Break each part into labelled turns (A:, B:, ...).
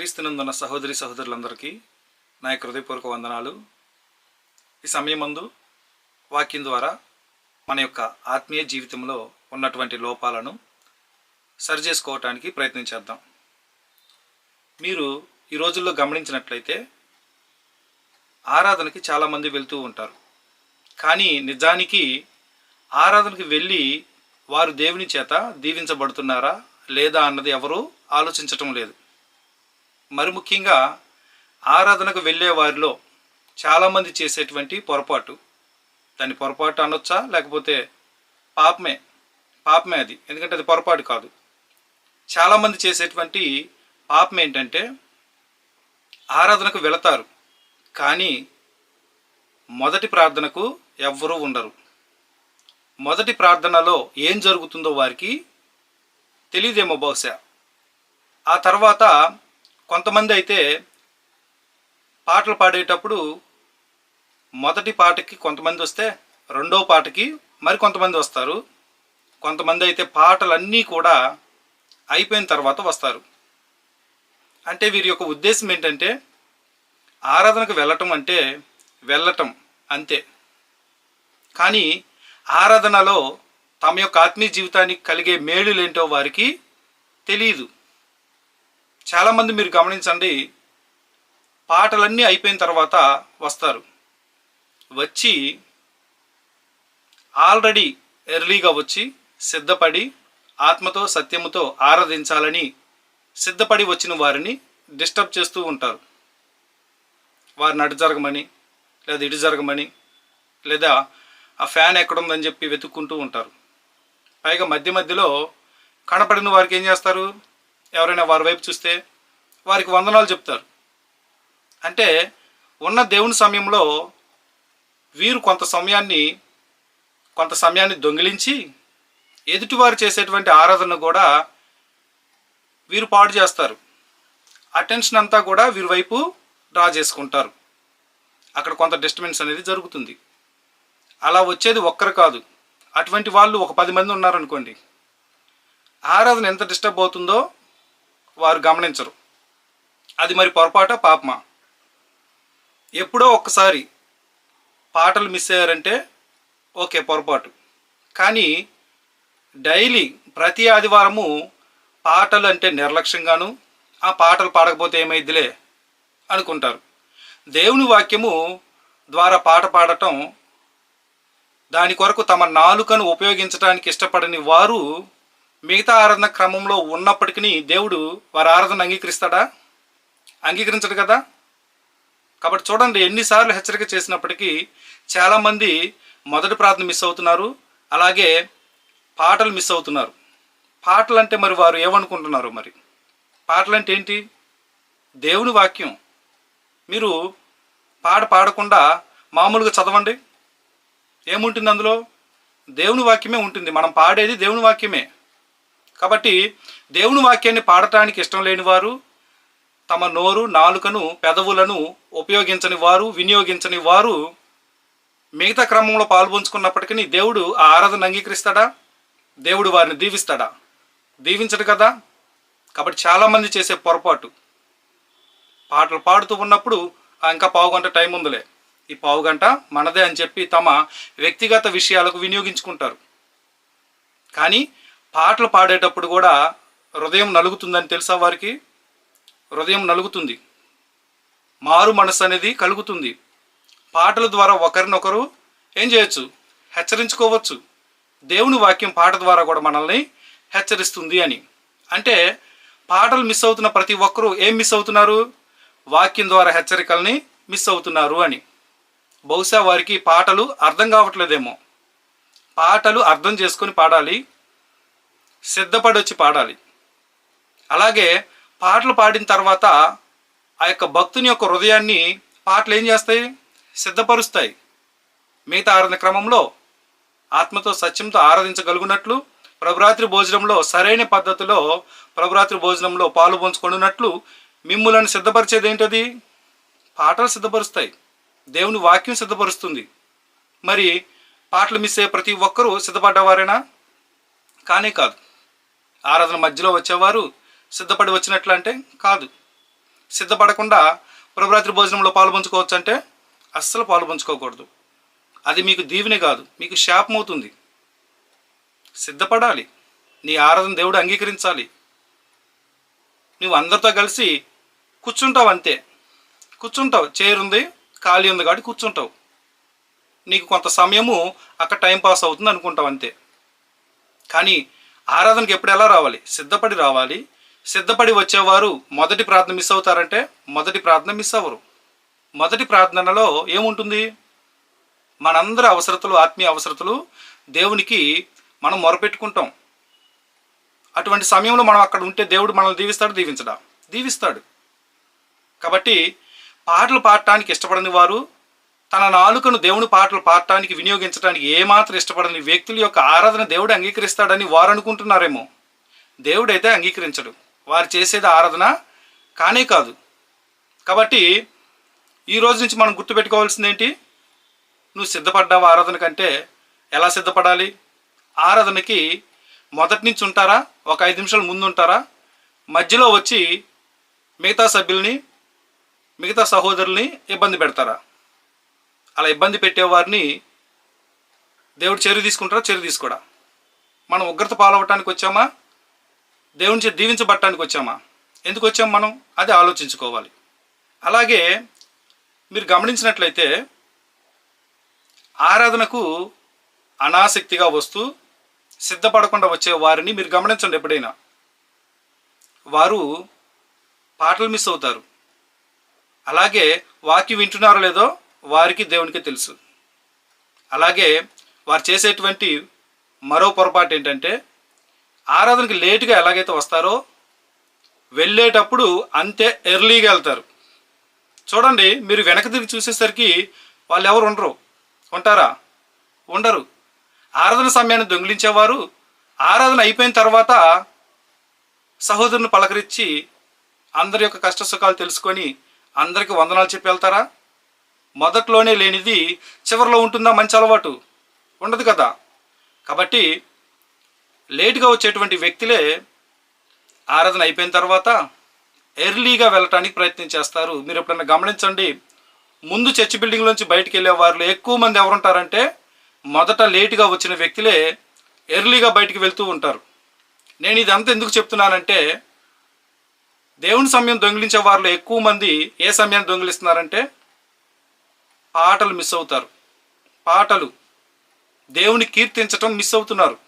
A: క్రీస్తునందున్న సహోదరి సహోదరులందరికీ నా యొక్క హృదయపూర్వక వందనాలు. ఈ సమయమందు వాక్యం ద్వారా మన యొక్క ఆత్మీయ జీవితంలో ఉన్నటువంటి లోపాలను సరిచేసుకోవటానికి ప్రయత్నం చేద్దాం. మీరు ఈ రోజుల్లో గమనించినట్లయితే ఆరాధనకి చాలామంది వెళ్తూ ఉంటారు. కానీ నిజానికి ఆరాధనకి వెళ్ళి వారు దేవుని చేత దీవించబడుతున్నారా లేదా అన్నది ఎవరూ ఆలోచించటం లేదు. మరి ముఖ్యంగా ఆరాధనకు వెళ్ళే వారిలో చాలామంది చేసేటువంటి పొరపాటు. దాన్ని పొరపాటు అనొచ్చా? లేకపోతే పాపమే. పాపమే అది. ఎందుకంటే అది పొరపాటు కాదు. చాలామంది చేసేటువంటి పాపం ఏంటంటే ఆరాధనకు వెళతారు. కానీ మొదటి ప్రార్థనకు ఎవ్వరూ ఉండరు. మొదటి ప్రార్థనలో ఏం జరుగుతుందో వారికి తెలియదేమో బహుశా. ఆ తర్వాత కొంతమంది అయితే పాటలు పాడేటప్పుడు మొదటి పాటకి కొంతమంది వస్తే రెండో పాటకి మరి కొంతమంది వస్తారు. కొంతమంది అయితే పాటలన్నీ కూడా అయిపోయిన తర్వాత వస్తారు. అంటే వీరి యొక్క ఉద్దేశం ఏంటంటే ఆరాధనకు వెళ్ళటం అంటే వెళ్ళటం అంతే. కానీ ఆరాధనలో తమ యొక్క ఆత్మీయ జీవితానికి కలిగే మేలులేంటో వారికి తెలియదు. చాలామంది మీరు గమనించండి పాటలన్నీ అయిపోయిన తర్వాత వస్తారు. వచ్చి ఆల్రెడీ ఎర్లీగా వచ్చి సిద్ధపడి ఆత్మతో సత్యముతో ఆరాధించాలని సిద్ధపడి వచ్చిన వారిని డిస్టర్బ్ చేస్తూ ఉంటారు. వారిని అటు జరగమని లేదా ఇటు జరగమని లేదా ఆ ఫ్యాన్ ఎక్కడుందని చెప్పి వెతుక్కుంటూ ఉంటారు. పైగా మధ్య మధ్యలో కనపడిన వారికి ఏం చేస్తారు? ఎవరైనా వారి వైపు చూస్తే వారికి వందనాలు చెప్తారు. అంటే ఉన్న దేవుని సమయంలో వీరు కొంత సమయాన్ని కొంత సమయాన్ని దొంగిలించి ఎదుటివారు చేసేటువంటి ఆరాధన కూడా వీరు పాడు చేస్తారు. అటెన్షన్ అంతా కూడా వీరి వైపు డ్రా చేసుకుంటారు. అక్కడ కొంత డిస్టర్బెన్స్ అనేది జరుగుతుంది. అలా వచ్చేది ఒక్కరు కాదు. అటువంటి వాళ్ళు ఒక పది మంది ఉన్నారనుకోండి. ఆరాధన ఎంత డిస్టర్బ్ అవుతుందో వారు గమనించరు. అది మరి పొరపాట పాపమా? ఎప్పుడో ఒక్కసారి పాటలు మిస్ అయ్యారంటే ఓకే పొరపాటు. కానీ డైలీ ప్రతి ఆదివారము పాటలు అంటే నిర్లక్ష్యంగాను ఆ పాటలు పాడకపోతే ఏమైద్దిలే అనుకుంటారు. దేవుని వాక్యము ద్వారా పాట పాడటం దాని కొరకు తమ నాలుకను ఉపయోగించడానికి ఇష్టపడని వారు మిగతా ఆరాధన క్రమంలో ఉన్నప్పటికీ దేవుడు వారి ఆరాధన అంగీకరిస్తాడా? అంగీకరించడు కదా? కాబట్టి చూడండి ఎన్నిసార్లు హెచ్చరిక చేసినప్పటికీ చాలామంది మొదటి ప్రార్థన మిస్ అవుతున్నారు అలాగే పాటలు మిస్ అవుతున్నారు. పాటలు అంటే మరి వారు ఏమనుకుంటున్నారు మరి? పాటలు అంటే ఏంటి? దేవుని వాక్యం. మీరు పాట పాడకుండా మామూలుగా చదవండి. ఏముంటుంది అందులో? దేవుని వాక్యమే ఉంటుంది. మనం పాడేది దేవుని వాక్యమే. కాబట్టి దేవుని వాక్యాన్ని పాడటానికి ఇష్టం లేని వారు తమ నోరు నాలుకను పెదవులను ఉపయోగించని వారు వినియోగించని వారు మిగతా క్రమంలో పాల్పంచుకున్నప్పటికీ దేవుడు ఆ ఆరాధన అంగీకరిస్తాడా? దేవుడు వారిని దీవిస్తాడా? దీవించడు కదా? కాబట్టి చాలామంది చేసే పొరపాటు. పాటలు పాడుతూ ఉన్నప్పుడు ఇంకా పావు గంట టైం ఉందిలే. ఈ పావు గంట మనదే అని చెప్పి తమ వ్యక్తిగత విషయాలకు వినియోగించుకుంటారు. కానీ పాటలు పాడేటప్పుడు కూడా హృదయం నలుగుతుందని తెలుసా వారికి? హృదయం నలుగుతుంది. మారు మనసు అనేది కలుగుతుంది. పాటల ద్వారా ఒకరినొకరు ఏం చేయొచ్చు? హెచ్చరించుకోవచ్చు. దేవుని వాక్యం పాట ద్వారా కూడా మనల్ని హెచ్చరిస్తుంది అని. అంటే పాటలు మిస్ అవుతున్న ప్రతి ఒక్కరూ ఏం మిస్ అవుతున్నారు? వాక్యం ద్వారా హెచ్చరికల్ని మిస్ అవుతున్నారు అని. బహుశా వారికి పాటలు అర్థం కావట్లేదేమో. పాటలు అర్థం చేసుకొని పాడాలి. సిద్ధపడొచ్చి పాడాలి. అలాగే పాటలు పాడిన తర్వాత ఆ యొక్క భక్తుని యొక్క హృదయాన్ని పాటలు ఏం చేస్తాయి? సిద్ధపరుస్తాయి. మిగతా ఆరాధన క్రమంలో ఆత్మతో సత్యంతో ఆరాధించగలుగునట్లు ప్రభురాత్రి భోజనంలో సరైన పద్ధతిలో ప్రభురాత్రి భోజనంలో పాలు పంచుకున్నట్లు మిమ్ములను సిద్ధపరిచేది ఏంటది? పాటలు సిద్ధపరుస్తాయి. దేవుని వాక్యం సిద్ధపరుస్తుంది. మరి పాటలు మిస్ అయ్యే ప్రతి ఒక్కరూ సిద్ధపడ్డవారేనా? కానే కాదు. ఆరాధన మధ్యలో వచ్చేవారు సిద్ధపడి వచ్చినట్లు అంటే కాదు. సిద్ధపడకుండా ప్రభరాత్రి భోజనంలో పాల్పంచుకోవచ్చు అంటే అస్సలు పాలు పంచుకోకూడదు. అది మీకు దీవెని కాదు మీకు శాపం అవుతుంది. సిద్ధపడాలి. నీ ఆరాధన దేవుడు అంగీకరించాలి. నువ్వు అందరితో కలిసి కూర్చుంటావు అంతే. కూర్చుంటావు. చైర్ ఉంది ఖాళీ ఉంది కాబట్టి కూర్చుంటావు. నీకు కొంత సమయము అక్కడ టైం పాస్ అవుతుంది అనుకుంటావు అంతే. కానీ ఆరాధనకి ఎప్పుడు ఎలా రావాలి? సిద్ధపడి రావాలి. సిద్ధపడి వచ్చేవారు మొదటి ప్రార్థన మిస్ అవుతారంటే మొదటి ప్రార్థన మిస్ అవ్వరు. మొదటి ప్రార్థనలో ఏముంటుంది? మనందరి అవసరతలు ఆత్మీయ అవసరతలు దేవునికి మనం మొరపెట్టుకుంటాం. అటువంటి సమయంలో మనం అక్కడ ఉంటే దేవుడు మనల్ని దీవిస్తాడు దీవించడా? దీవిస్తాడు. కాబట్టి పాటలు పాడటానికి ఇష్టపడని వారు తన నాలుకను దేవుని పాటలు పాడటానికి వినియోగించడానికి ఏమాత్రం ఇష్టపడని వ్యక్తుల యొక్క ఆరాధన దేవుడు అంగీకరిస్తాడని వారు అనుకుంటున్నారేమో. దేవుడైతే అంగీకరించడు. వారు చేసేది ఆరాధన కానే కాదు. కాబట్టి ఈ రోజు నుంచి మనం గుర్తుపెట్టుకోవాల్సింది ఏంటి నువ్వు సిద్ధపడ్డావు ఆరాధన కంటే? ఎలా సిద్ధపడాలి? ఆరాధనకి మొదటి నుంచి ఉంటారా? ఒక ఐదు నిమిషాలు ముందు ఉంటారా? మధ్యలో వచ్చి మిగతా సభ్యుల్ని మిగతా సహోదరుల్ని ఇబ్బంది పెడతారా? అలా ఇబ్బంది పెట్టేవారిని దేవుడు చర్య తీసుకుంటారా? చర్య తీసుకోడా? మనం ఉగ్రత పాలవటానికి వచ్చామా? దేవుని చే దీవించబట్టడానికి వచ్చామా? ఎందుకు వచ్చాం మనం? అది ఆలోచించుకోవాలి. అలాగే మీరు గమనించినట్లయితే ఆరాధనకు అనాసక్తిగా వస్తూ సిద్ధపడకుండా వచ్చే వారిని మీరు గమనించండి ఎప్పుడైనా. వారు పాటలు మిస్ అవుతారు. అలాగే వాక్యం వింటున్నారో లేదో వారికి దేవునికి తెలుసు. అలాగే వారు చేసేటువంటి మరో పొరపాటు ఏంటంటే ఆరాధనకి లేటుగా ఎలాగైతే వస్తారో వెళ్ళేటప్పుడు అంతే ఎర్లీగా వెళ్తారు. చూడండి మీరు వెనక తిరిగి చూసేసరికి వాళ్ళు ఎవరు ఉండరు. ఉంటారా? ఉండరు. ఆరాధన సమయాన్ని దొంగిలించేవారు ఆరాధన అయిపోయిన తర్వాత సహోదరుని పలకరించి అందరి యొక్క కష్ట సుఖాలు తెలుసుకొని అందరికి వందనాలు చెప్పి వెళ్తారా? మొదట్లోనే లేనిది చివరిలో ఉంటుందా మంచి అలవాటు? ఉండదు కదా. కాబట్టి లేటుగా వచ్చేటువంటి వ్యక్తులే ఆరాధన అయిపోయిన తర్వాత ఎర్లీగా వెళ్ళటానికి ప్రయత్నం చేస్తారు. మీరు ఎప్పుడైనా గమనించండి ముందు చర్చి బిల్డింగ్ నుంచి బయటికి వెళ్ళే వారిలో ఎక్కువ మంది ఎవరుంటారంటే మొదట లేటుగా వచ్చిన వ్యక్తులే ఎర్లీగా బయటికి వెళ్తూ ఉంటారు. నేను ఇదంతా ఎందుకు చెప్తున్నానంటే దేవుని సమయం దొంగిలించే వారిలో ఎక్కువ మంది ఏ సమయాన్ని దొంగిలిస్తున్నారంటే పాటలు మిస్ అవుతారు. పాటలు దేవుని కీర్తించటం మిస్ అవుతున్నారు.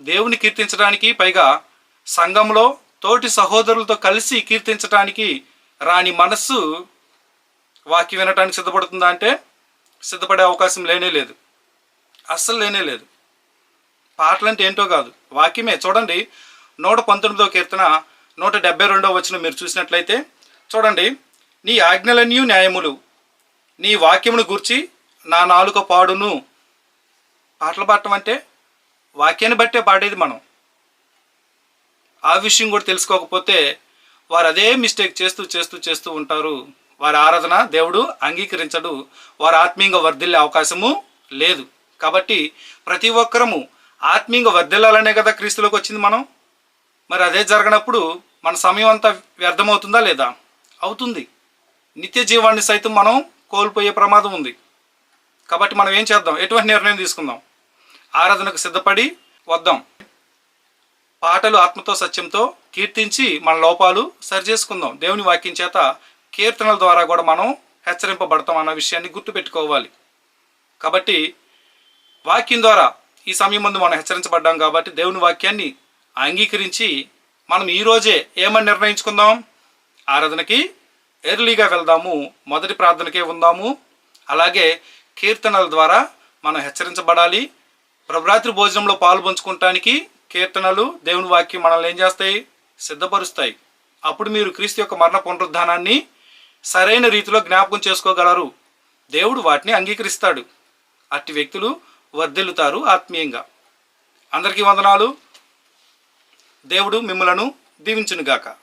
A: దేవుని కీర్తించడానికి పైగా సంఘంలో తోటి సహోదరులతో కలిసి కీర్తించడానికి రాని మనస్సు వాక్యం వినటానికి సిద్ధపడుతుందా అంటే సిద్ధపడే అవకాశం లేనే లేదు. అస్సలు లేనే లేదు. పాటలంటే ఏంటో కాదు. వాక్యమే. చూడండి నూట పంతొమ్మిదో కీర్తన నూట డెబ్బై రెండో వచ్చిన మీరు చూసినట్లయితే చూడండి నీ ఆజ్ఞలన్నీ న్యాయములు నీ వాక్యమును గుర్చి నా నాలుక పాడును. పాటలు పాడటం అంటే వాక్యాన్ని బట్టే పాడేది మనం. ఆ విషయం కూడా తెలుసుకోకపోతే వారు అదే మిస్టేక్ చేస్తూ చేస్తూ చేస్తూ ఉంటారు. వారి ఆరాధన దేవుడు అంగీకరించడు. వారు ఆత్మీయంగా వర్ధిల్లే అవకాశము లేదు. కాబట్టి ప్రతి ఒక్కరము ఆత్మీయంగా వర్ధిల్లాలనే కదా క్రీస్తులోకి వచ్చింది మనం? మరి అదే జరగనప్పుడు మన సమయం అంతా వ్యర్థమవుతుందా లేదా? అవుతుంది. నిత్య జీవాన్ని సైతం మనం కోల్పోయే ప్రమాదం ఉంది. కాబట్టి మనం ఏం చేద్దాం? ఎటువంటి నిర్ణయం తీసుకుందాం? ఆరాధనకు సిద్ధపడి వద్దాం. పాటలు ఆత్మతో సత్యంతో కీర్తించి మన లోపాలు సరిచేసుకుందాం. దేవుని వాక్యం చేత కీర్తనల ద్వారా కూడా మనం హెచ్చరింపబడతాం అన్న విషయాన్ని గుర్తుపెట్టుకోవాలి. కాబట్టి వాక్యం ద్వారా ఈ సమయం ముందు మనం హెచ్చరించబడ్డాం కాబట్టి దేవుని వాక్యాన్ని అంగీకరించి మనం ఈరోజే ఏమని నిర్ణయించుకుందాం? ఆరాధనకి ఎర్లీగా వెళ్దాము మొదటి ప్రార్థనకే ఉందాము. అలాగే కీర్తనల ద్వారా మనం హెచ్చరించబడాలి. ప్రభరాత్రి భోజనంలో పాల్పంచుకోవటానికి కీర్తనలు దేవుని వాక్యం మనల్ని ఏం చేస్తాయి? సిద్ధపరుస్తాయి. అప్పుడు మీరు క్రీస్తు యొక్క మరణ పునరుద్ధానాన్ని సరైన రీతిలో జ్ఞాపకం చేసుకోగలరు. దేవుడు వాటిని అంగీకరిస్తాడు. అట్టి వ్యక్తులు వర్ధిల్లుతారు ఆత్మీయంగా. అందరికీ వందనాలు. దేవుడు మిమ్మలను దీవించునుగాక.